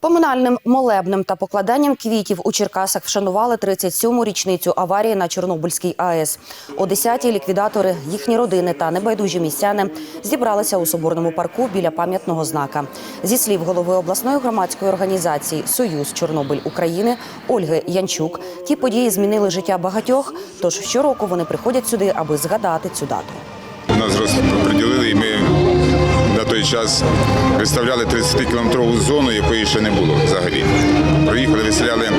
Поминальним молебнем та покладанням квітів у Черкасах вшанували 37-му річницю аварії на Чорнобильській АЕС. О 10-й ліквідатори, їхні родини та небайдужі містяни зібралися у соборному парку біля пам'ятного знака. Зі слів голови обласної громадської організації Союз Чорнобиль України Ольги Янчук, ті події змінили життя багатьох. Тож щороку вони приходять сюди, аби згадати цю дату. Нас роз- приділили, і ми час виставляли 30-кілометрову зону, якої ще не було взагалі. Проїхали, виселяли,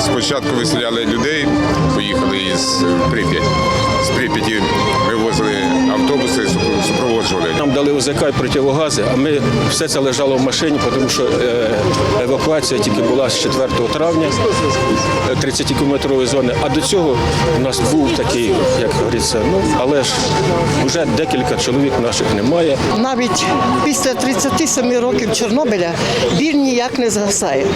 спочатку виселяли людей, поїхали із Прип'ять. Нам дали ОЗК і противогази, а ми все це лежало в машині, тому що е, евакуація тільки була з 4 травня 30-кілометрової зони. А до цього у нас був такий, як говориться, ну але ж вже декілька чоловік наших немає. Навіть після 37 років Чорнобиля біль ніяк не згасає,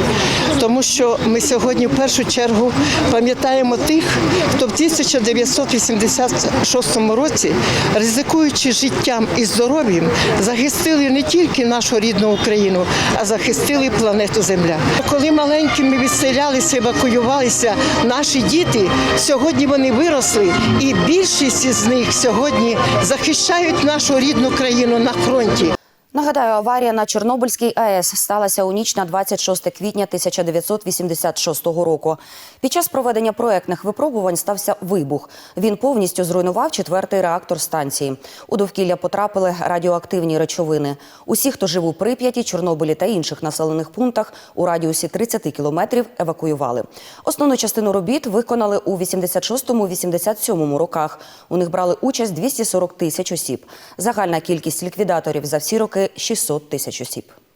тому що ми сьогодні в першу чергу пам'ятаємо тих, хто в 1986 році, ризикуючи життям і здоров'ям, захистили не тільки нашу рідну Україну, а захистили планету Земля. Коли маленькими відселялися, евакуювалися наші діти, сьогодні вони виросли, і більшість із них сьогодні захищають нашу рідну країну на фронті. Нагадаю, аварія на Чорнобильській АЕС сталася у ніч на 26 квітня 1986 року. Під час проведення проектних випробувань стався вибух. Він повністю зруйнував четвертий реактор станції. У довкілля потрапили радіоактивні речовини. Усі, хто жив у Прип'яті, Чорнобилі та інших населених пунктах у радіусі 30 кілометрів, евакуювали. Основну частину робіт виконали у 86-87 роках. У них брали участь 240 тисяч осіб. Загальна кількість ліквідаторів за всі роки 600 тисяч осіб.